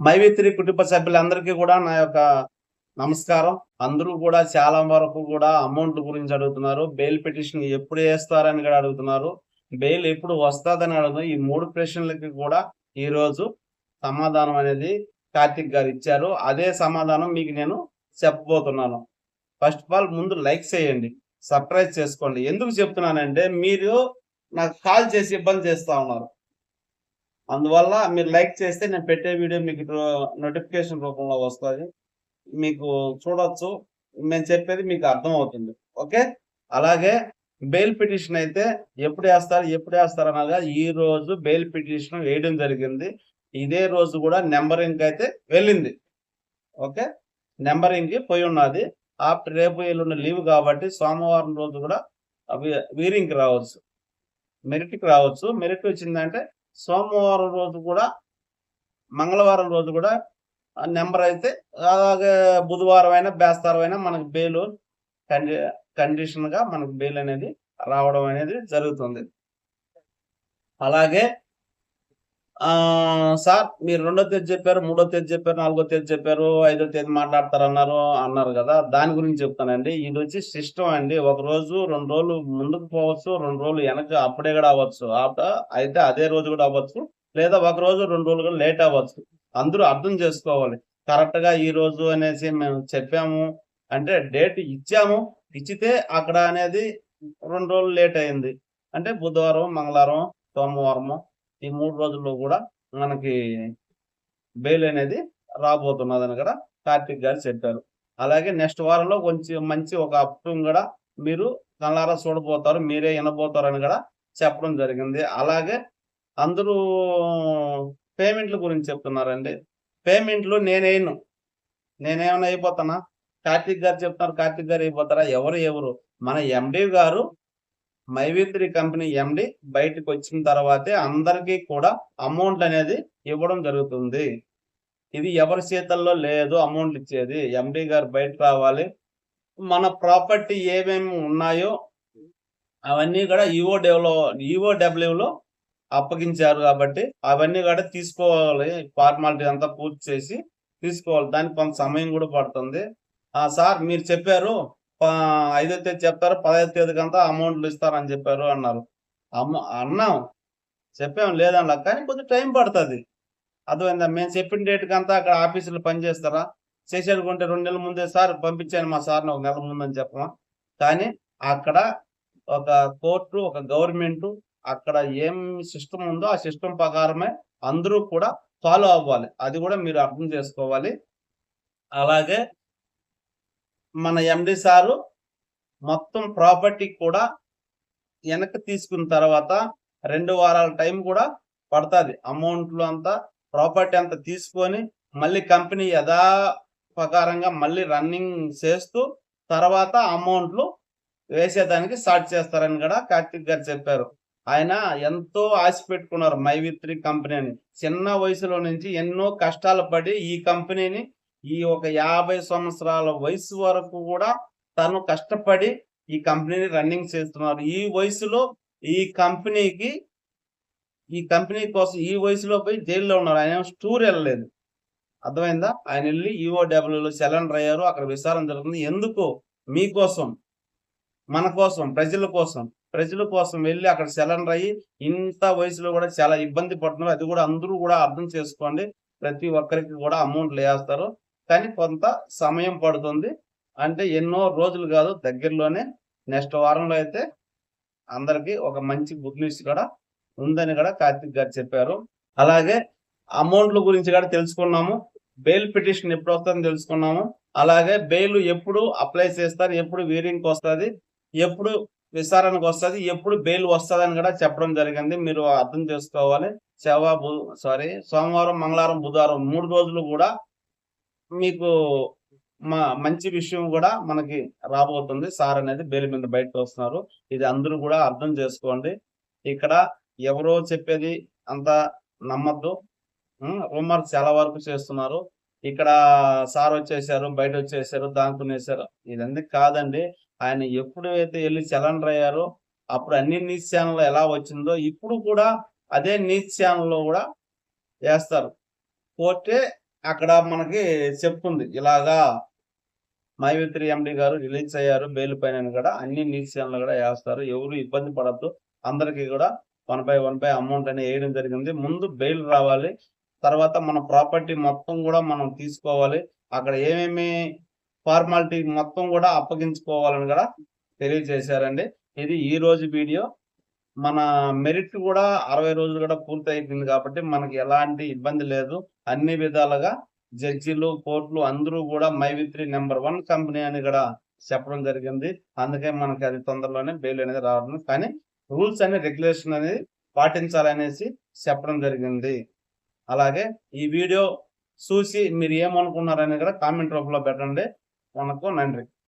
మైవిత్రి కుటుంబ సభ్యులందరికీ కూడా నా యొక్క నమస్కారం. అందరూ కూడా చాలా వరకు కూడా అమౌంట్ గురించి అడుగుతున్నారు. బెయిల్ పిటిషన్ ఎప్పుడు వేస్తారని కూడా అడుగుతున్నారు. బెయిల్ ఎప్పుడు వస్తుందని అడుగుతున్నారు ఈ మూడు ప్రశ్నలకి కూడా ఈరోజు సమాధానం అనేది కార్తిక్ గారు ఇచ్చారు. అదే సమాధానం మీకు నేను చెప్పబోతున్నాను. ఫస్ట్ ఆఫ్ ఆల్ ముందు లైక్ చేయండి సర్ప్రైజ్ చేసుకోండి. ఎందుకు చెప్తున్నానంటే మీరు నాకు కాల్ చేసి ఇబ్బంది చేస్తా ఉన్నారు. అందువల్ల మీరు లైక్ చేస్తే నేను పెట్టే వీడియో మీకు నోటిఫికేషన్ రూపంలో వస్తుంది. మీకు చూడొచ్చు. నేను చెప్పేది మీకు అర్థం అవుతుంది ఓకే? అలాగే బెయిల్ పిటిషన్ అయితే ఎప్పుడు వేస్తారు ఎప్పుడు వేస్తారు అనగా ఈ రోజు బెయిల్ పిటిషన్ వేయడం జరిగింది. ఇదే రోజు కూడా నెంబరింగ్ అయితే వెళ్ళింది. ఓకే? నెంబరింగ్కి పోయి ఉన్నది. ఆఫ్టర్ రేపు ఎల్లుండి లీవ్ కాబట్టి సోమవారం రోజు కూడా వీరింగ్కి రావచ్చు. మెరిట్కి రావచ్చు. మెరిట్ వచ్చిందంటే సోమవారం రోజు కూడా మంగళవారం రోజు కూడా నెంబర్ అయితే అలాగే బుధవారం అయినా బేస్తారం అయినా మనకు బెయిల్ కండి కండిషన్గా మనకు బెయిల్ అనేది రావడం అనేది జరుగుతుంది. అలాగే సార్ మీరు రెండో తేదీ చెప్పారు మూడో తేదీ చెప్పారు నాలుగో తేదీ చెప్పారు ఐదో తేదీ మాట్లాడతారన్నారు అన్నారు కదా. దాని గురించి చెప్తానండి. ఇది వచ్చి సిస్టమ్ అండి. ఒక రోజు రెండు రోజులు ముందుకు పోవచ్చు రెండు రోజులు వెనక అప్పుడే కూడా అవ్వచ్చు. అయితే అదే రోజు కూడా అవ్వచ్చు. లేదా ఒక రోజు రెండు రోజులు కూడా లేట్ అవ్వచ్చు. అందరూ అర్థం చేసుకోవాలి. కరెక్ట్గా ఈ రోజు అనేసి మేము చెప్పాము. అంటే డేట్ ఇచ్చాము. ఇచ్చితే అక్కడ అనేది రెండు రోజులు లేట్ అయింది. అంటే బుధవారం మంగళవారం సోమవారము ఈ మూడు రోజుల్లో కూడా మనకి బెయిల్ అనేది రాబోతున్నదని కూడా కార్తిక్ గారు చెప్పారు. అలాగే నెక్స్ట్ వారంలో కొంచెం మంచి ఒక అప్రూవ్ కూడా మీరు కళ్ళారా చూడబోతారు మీరే వినబోతారని కూడా చెప్పడం జరిగింది. అలాగే అందరూ పేమెంట్ల గురించి చెప్తున్నారండి. పేమెంట్లు నేనేను నేనేమైనా అయిపోతానా? కార్తిక్ గారు చెప్తున్నారు కార్తిక్ గారు అయిపోతారా? ఎవరు ఎవరు? మన ఎండి గారు మైవిత్రి కంపెనీ ఎండి బయటకు వచ్చిన తర్వాతే అందరికీ కూడా అమౌంట్ అనేది ఇవ్వడం జరుగుతుంది. ఇది ఎవరి చేతల్లో లేదు అమౌంట్ ఇచ్చేది. ఎండి గారు బయట రావాలి. మన ప్రాపర్టీ ఏమేమి ఉన్నాయో అవన్నీ కూడా ఈఓ డెవలో ఈఓ డబ్ల్యూలో అప్పగించారు కాబట్టి అవన్నీ కూడా తీసుకోవాలి. ఫార్మాలిటీ అంతా పూర్తి చేసి తీసుకోవాలి. దానికి కొంత సమయం కూడా పడుతుంది. ఆ సార్ మీరు చెప్పారు ఐదో తేదీ చెప్తారు పదహైదు తేదీకి అంతా అమౌంట్లు ఇస్తారని చెప్పారు అన్నారు. అమ్మ అన్నాం. చెప్పాం లేదన్నా కానీ కొద్దిగా టైం పడుతుంది. అర్థమైందా? మేము చెప్పిన డేట్కి అంతా అక్కడ ఆఫీసులో పనిచేస్తారా చేసేడుకుంటే రెండు నెలల ముందే సార్ పంపించాను మా సార్ని ఒక నెల ముందని చెప్పమా? కానీ అక్కడ ఒక కోర్టు ఒక గవర్నమెంట్ అక్కడ ఏం సిస్టమ్ ఉందో ఆ సిస్టమ్ ప్రకారమే అందరూ కూడా ఫాలో అవ్వాలి. అది కూడా మీరు అర్థం చేసుకోవాలి. అలాగే మన ఎండి సారు మొత్తం ప్రాపర్టీ కూడా వెనక్కి తీసుకున్న తర్వాత రెండు వారాల టైం కూడా పడుతుంది. అమౌంట్లు అంతా ప్రాపర్టీ అంతా తీసుకొని మళ్ళీ కంపెనీ యథా ప్రకారంగా మళ్ళీ రన్నింగ్ చేస్తూ తర్వాత అమౌంట్లు వేసేదానికి స్టార్ట్ చేస్తారని కూడా కార్తిక్ గారు చెప్పారు. ఆయన ఎంతో ఆశ పెట్టుకున్నారు మైవిత్రి కంపెనీ అని. చిన్న వయసులో నుంచి ఎన్నో కష్టాలు పడి ఈ కంపెనీని ఈ ఒక యాభై సంవత్సరాల వయసు వరకు కూడా తను కష్టపడి ఈ కంపెనీని రన్నింగ్ చేస్తున్నారు. ఈ వయసులో ఈ కంపెనీకి ఈ కంపెనీ కోసం ఈ వయసులో పోయి జైల్లో ఉన్నారు. ఆయన స్టూర్ వెళ్ళలేదు. అర్థమైందా? ఆయన వెళ్ళి ఈఓడబ్ల్యూలో సెలెండర్ అయ్యారు. అక్కడ విచారణ జరుగుతుంది. ఎందుకు? మీకోసం మన కోసం ప్రజల కోసం ప్రజల కోసం వెళ్ళి అక్కడ సెలెండర్ అయ్యి ఇంత వయసులో కూడా చాలా ఇబ్బంది పడుతున్నారు. అది కూడా అందరూ కూడా అర్థం చేసుకోండి. ప్రతి ఒక్కరికి కూడా అమౌంట్లు వేస్తారు కానీ కొంత సమయం పడుతుంది. అంటే ఎన్నో రోజులు కాదు దగ్గరలోనే నెక్స్ట్ వారంలో అయితే అందరికి ఒక మంచి గుడ్ న్యూస్ కూడా ఉందని కూడా కార్తిక్ గారు చెప్పారు. అలాగే అమౌంట్ల గురించి కూడా తెలుసుకున్నాము. బెయిల్ పిటిషన్ ఎప్పుడు వస్తుందని తెలుసుకున్నాము. అలాగే బెయిల్ ఎప్పుడు అప్లై చేస్తారు ఎప్పుడు వీరింగ్కి వస్తుంది ఎప్పుడు విచారణకు వస్తుంది ఎప్పుడు బెయిల్ వస్తుందని కూడా చెప్పడం జరిగింది. మీరు అర్థం చేసుకోవాలి. శవ బు సారీ సోమవారం మంగళవారం బుధవారం మూడు రోజులు కూడా మీకు మా మంచి విషయం కూడా మనకి రాబోతుంది. సార్ అనేది బెయిల్ మీద బయటకు వస్తున్నారు. ఇది అందరూ కూడా అర్థం చేసుకోండి. ఇక్కడ ఎవరో చెప్పేది అంత నమ్మద్దు. రూమర్ చాలా వరకు చేస్తున్నారు. ఇక్కడ సార్ వచ్చేసారు బయట వచ్చేసారు దాంతో ఇదంతా కాదండి. ఆయన ఎప్పుడైతే వెళ్ళి చలనర్ అయ్యారో అప్పుడు అన్ని న్యూస్ ఛానల్ ఎలా వచ్చిందో ఇప్పుడు కూడా అదే న్యూస్ ఛానల్లో కూడా వేస్తారు. పోతే అక్కడ మనకి చెప్తుంది. ఇలాగా మైవిత్రి ఎండి గారు రిలీజ్ అయ్యారు. బెయిల్ పైన కూడా అన్ని న్యూస్ ఛానల్ కూడా వేస్తారు. ఎవరు ఇబ్బంది పడద్దు. అందరికీ కూడా one by one by amount అని వేయడం జరిగింది. ముందు బెయిల్ రావాలి. తర్వాత మన ప్రాపర్టీ మొత్తం కూడా మనం తీసుకోవాలి. అక్కడ ఏమేమి ఫార్మాలిటీ మొత్తం కూడా అప్పగించుకోవాలని కూడా తెలియజేశారండి. ఇది ఈ రోజు వీడియో. మన మెరిట్ కూడా అరవై రోజులు కూడా పూర్తి అయిపోయింది కాబట్టి మనకి ఎలాంటి ఇబ్బంది లేదు. అన్ని విధాలుగా జడ్జీలు కోర్టులు అందరూ కూడా మైవిత్రి నెంబర్ వన్ కంపెనీ అని కూడా చెప్పడం జరిగింది. అందుకే మనకి అది తొందరలోనే బెయిల్ అనేది రావడం. కానీ రూల్స్ అనే రెగ్యులేషన్ అనేది పాటించాలనేసి చెప్పడం జరిగింది. అలాగే ఈ వీడియో చూసి మీరు ఏమనుకున్నారని కూడా కామెంట్ రూపంలో పెట్టండి. మనకు నండి